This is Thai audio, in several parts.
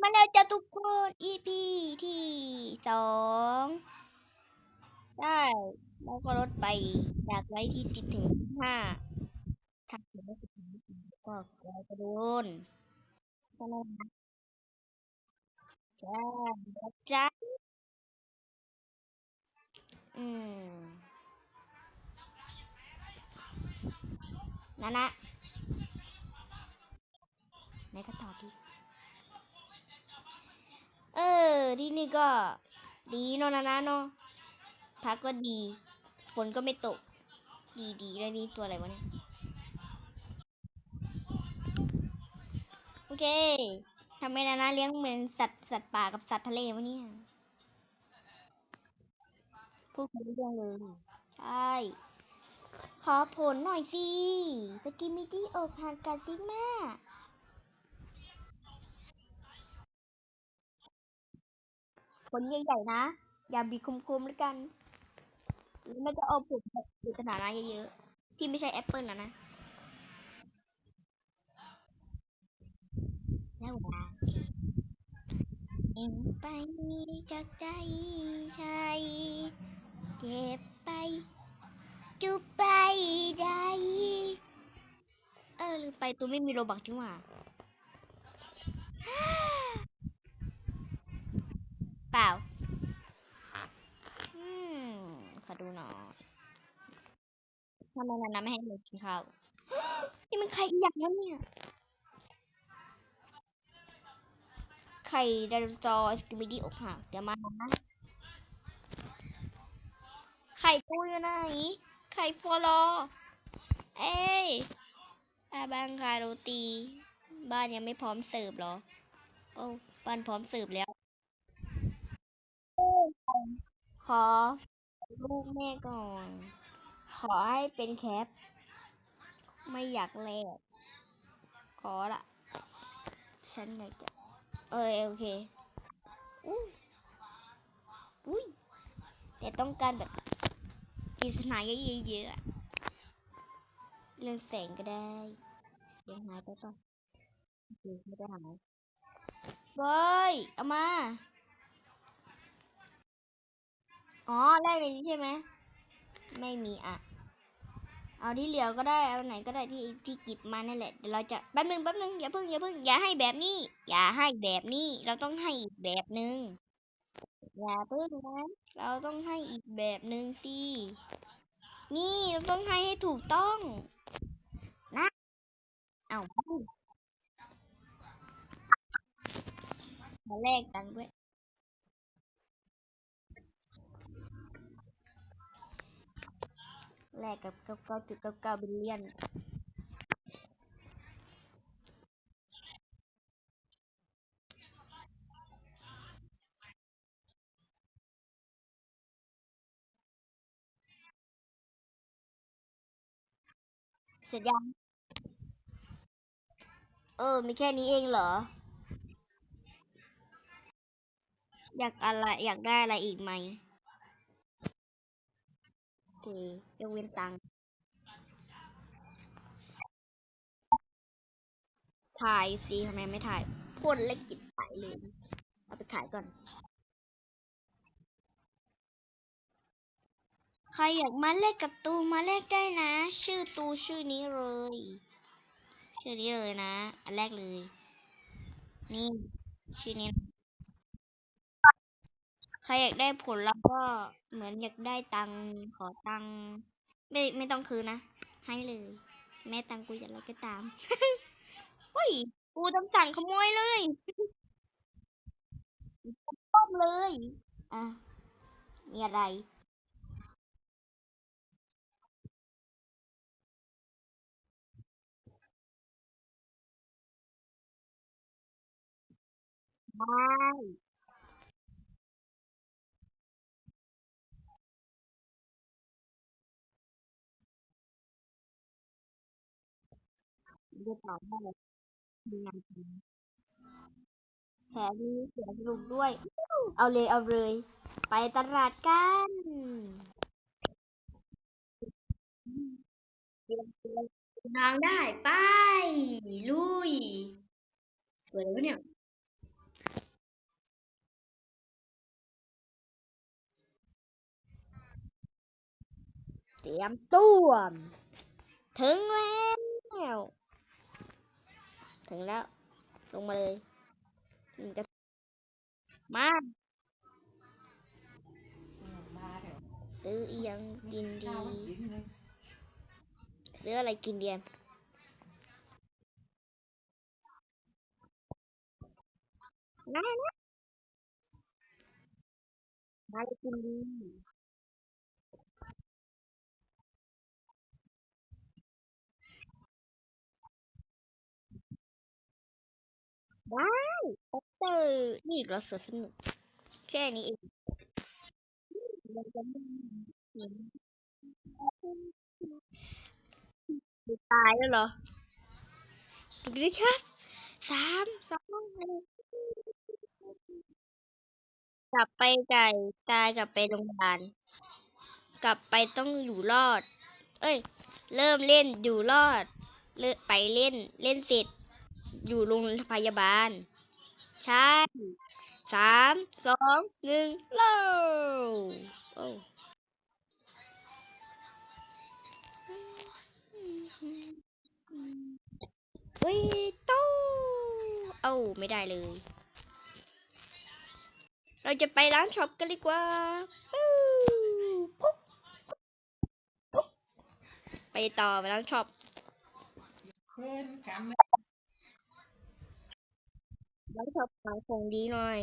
มาแล้วจ้ะทุกคน EP ที่สองได้แล้วก็ลดไปจากไว้ที่สิบถึงห้าถ้าถึงไม่สิบก็กลัวจะโดนใช่ไหมนะใช่ครับจ้าอืมนะนะ ออ ที่นี่ก็ดีเนาะนะนะเนาะพักก็ดี ฝนก็ไม่ตก ดีดีแล้วนี่ตัวอะไรวะเนี่ย โอเคทำไมนานาเลี้ยงเหมือนสัตว์สัตว์ป่ากับสัตว์ทะเลวะเนี่ยพูดไม่รู้เรื่องเลยใช่ขอผลหน่อยสิสกิมิตี้อกหักกับซิกมา ผลใหญ่ๆนะ อย่าบีบคมๆแล้วกันหรือไม่ก็เอาผลแบบปริศนานะเยอะๆ ที่ไม่ใช่แอปเปิลนะนะแล้ววลาเองไปจากใจชายเก็บไปจุบไปได้เออลืมไปตัวไม่มีโรบักจังหว่า เปล่า อืม ขอดูหน่อยทำไมนานาไม่ให้หนูกินข้าว นี่มันไข่อย่างนั้นเนี่ย ไข่ไดโนเสาร์สกิบิดี้อกหักเดี๋ยวมานะ ไข่กูอยู่ไหน ไข่ฟอลอเอ้ยอาบังคาโรตี บ้านยังไม่พร้อมเสิร์ฟเหรอ โอ้ บ้านพร้อมเสิร์ฟแล้ว ขอลูกแม่ก่อน ขอให้เป็นแคป ไม่อยากแลกขอละ ฉันอยากจะ เออโอเค อุ้ยอุ้ยแต่ต้องการแบบปริศนาเยอะๆเรื่องแสงก็ได้ เสียงหายไปป่ะโอเคไม่ได้หายเบ้ย เอามา อ๋อแรกในนี้ใช่ไหมไม่มีอะ เอาที่เหลือก็ได้เอาไหนก็ได้ที่ที่กิบมานั่นแหละเดี๋ยวเราจะแป๊บนึงแป๊บนึงอย่าเพิ่งอย่าเพิ่งอย่าให้แบบนี้ อย่าให้แบบนี้ เราต้องให้อีกแบบนึงอย่าเพิ่งนะเราต้องให้อีกแบบนึงสินี่เราต้องให้ให้ถูกต้อง นะเอามาแลกกันด้วย แลกกับ 99.99บิลเลียนเสร็จยัง เออ มีแค่นี้เองเหรอ อยากอะไร อยากได้อะไรอีกไหม เคยกเว้นตังถ่ายสิทำไมไม่ถ่ายพ่นเล็กกินไปเลย เอาไปขายก่อน ใครอยากมาแลกกับตูมาแลกได้นะ ชื่อตูชื่อนี้เลย ชื่อนี้เลยนะ อันแรกเลย นี่ ชื่อนี้ ใครอยากได้ผลแล้วก็เหมือนอยากได้ตังขอตังไม่ไม่ต้องคืนนะ ให้เลย แม่ตังกูอย่าไรก็ตามเฮ้ยกูตำสั่งขโมยเลยต้มเลยอะมีอะไรไม่ หรือเปล่าได้มีงานทำแถมมีเสียงลุกด้วย เอาเลยเอาเลย ไปตลาดกันทางได้ไป ลุยสวยแล้วเนี่ยเตรียมตัว ถึงแล้ว ถึงแล้ว ลงมาเลยมันจะมาซื้ออีหยังกินดี ซื้ออะไรกินดีอะน่านะมาอะไรกินดี ได้โอเตอร์นี่เราสวนสนุกแค่นี้เองตายแล้วเหรอดูดิครับสามสองหนึ่งกลับไปไก่ตายกลับไปโรงพยาบาลกลับไปต้องอยู่รอด เอ้ย เริ่มเล่นอยู่รอด เลิกไปเล่นเล่นเสร็จ อยู่โรงพยาบาล ใช่สามสองหนึ่งเริ่มโอ้วิโต้เอ้าไม่ได้เลย เราจะไปร้านช็อปกันดีกว่าปุ๊บปุ๊บไปต่อไปร้านช็อป ขายของดีหน่อย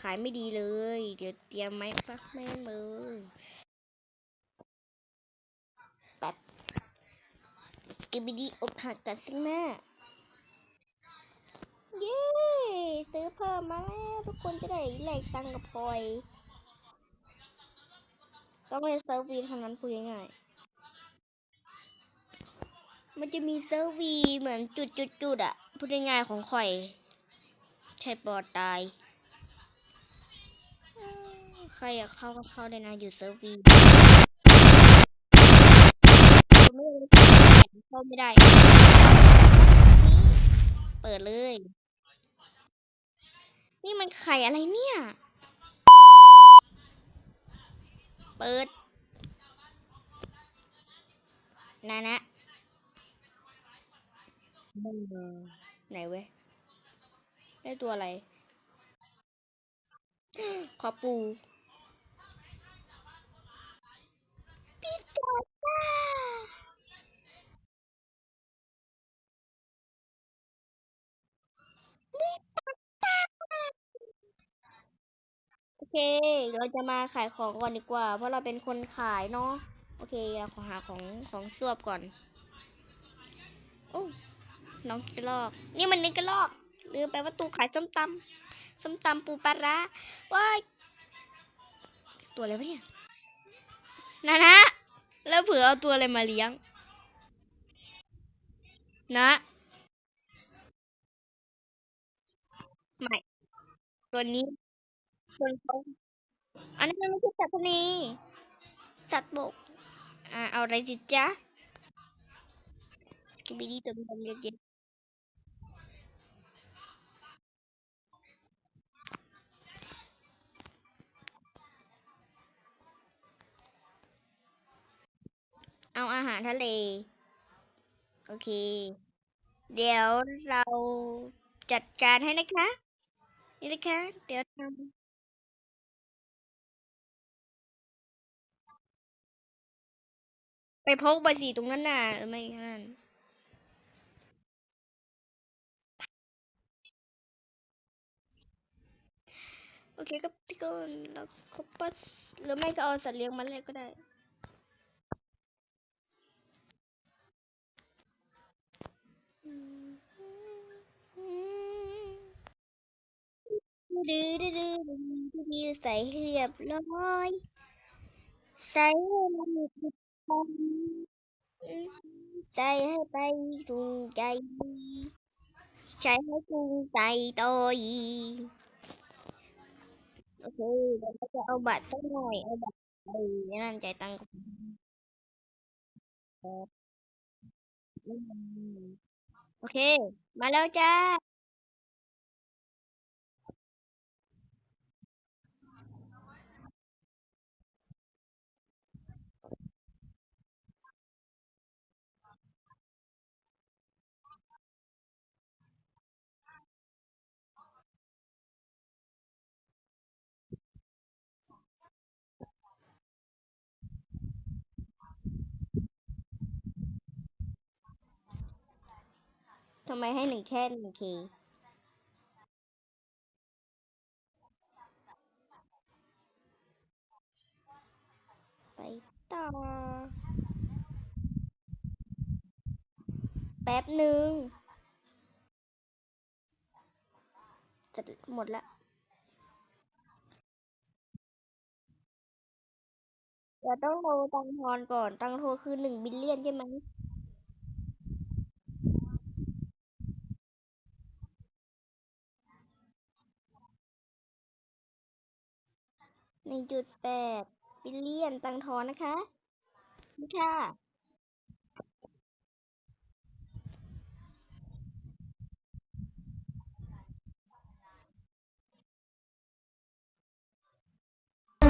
ขายไม่ดีเลย เดี๋ยวเตรียมไม้ฟักแม่งเลยแบบกิบดีอกหักกันซึ่งแม่ เย้ ซื้อเพิ่มมาแล้ว ทุกคนจะได้แลกตังกับพลอย ต้องเล่นเซิร์ฟวีเท่านั้นพูดง่ายมันจะมีเซิร์ฟวีเหมือนจุดๆๆอะพูดง่ายๆของข่อย ใช่ปอดตาย ใครอยากเข้าก็เข้าได้นะ อยู่เซิร์ฟวีไม่ได้เข้าไม่ได้ เปิดเลย นี่มันไข่อะไรเนี่ย เปิดนานะไหนเว้ย ได้ตัวอะไร ขอปูปิกาจ้าโอเค เราจะมาขายของก่อนดีกว่า เพราะเราเป็นคนขายเนาะ โอเคเราขอหาของของสวบก่อน โอ้ น้องกระลอก นี่มันนี่กระลอก ลืมไปว่าตูขายส้มตำส้มตำปูปลาร้าว้ายตัวอะไรวะเนี่ยนะนะแล้วเผื่อเอาตัวอะไรมาเลี้ยง นะไม่ตัวนี้ตัวเขาอันนี้มันไม่ใช่สัตว์ทะเลสัตว์บก อ่า เอาอะไรจิจ๊ะสกิบดีตัวมันเย็น เอาอาหารทะเล โอเค เดี๋ยวเราจัดการให้นะคะ นี่นะคะ เดี๋ยวทำไปพกใบสีตรงนั้นน่ะหรือไม่นั่นโอเคครับทุกคนแล้วก็ปัสหรือไม่ก็เอาสัตว์เลี้ยงมาเลยก็ได้ ดื้อดื้อดื้อดื้อใส่เรียบร้อย ใส่ให้มันติดกันใส่ให้ไปสู่ใจใช้ให้จูงใจโตอีโอเคเดี๋ยวเราจะเอาบัตรสักหน่อยเอาบัตรไปนั่นใจตังค์ก่อนโอเค มาแล้วจ้า ทำไมให้หนึ่งแค่หนึ่งเคไปต่อ แป๊บหนึ่งจะหมดละเราต้องโทรตังทอนก่อน ตังโทรคือหนึ่งบิลเลียนใช่ไหม หนึ่งจุดแปดบิลเลียนตังทอนนะคะนี่ค่ะ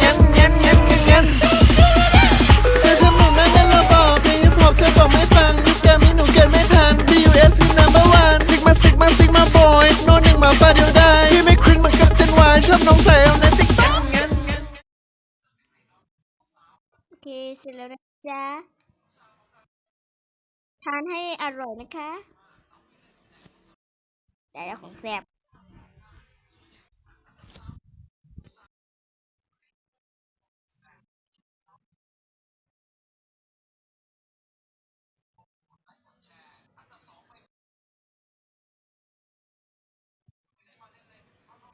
งั้นงั้นงั้นงั้นงั้ เสร็จแล้วนะจ๊ะ ทานให้อร่อยนะคะ แต่ละของแซ่บ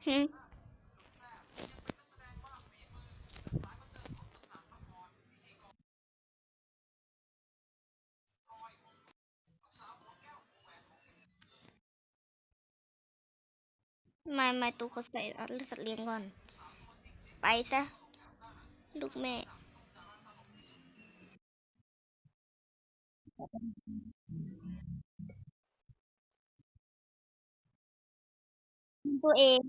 หึ ไม่ไม่ตูเขาใส่เอาสัตว์เลี้ยงก่อน ไปซะ ลูกแม่ ตัวเอง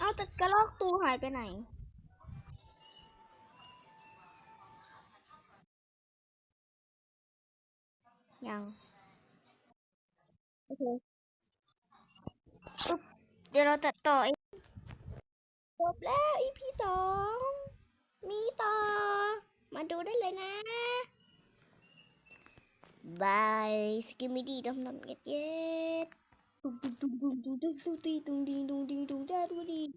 เอาแต่กระลอกตูหายไปไหน ยัง โอเคอุ๊บเดี๋ยวเราตัดต่อเองจบแล้ว EP สอง มีต่อ มาดูได้เลยนะบายสกิมมิดีดำดำเย็ดเย็ด 咚咚咚咚咚咚咚咚咚咚咚咚咚哒嘟滴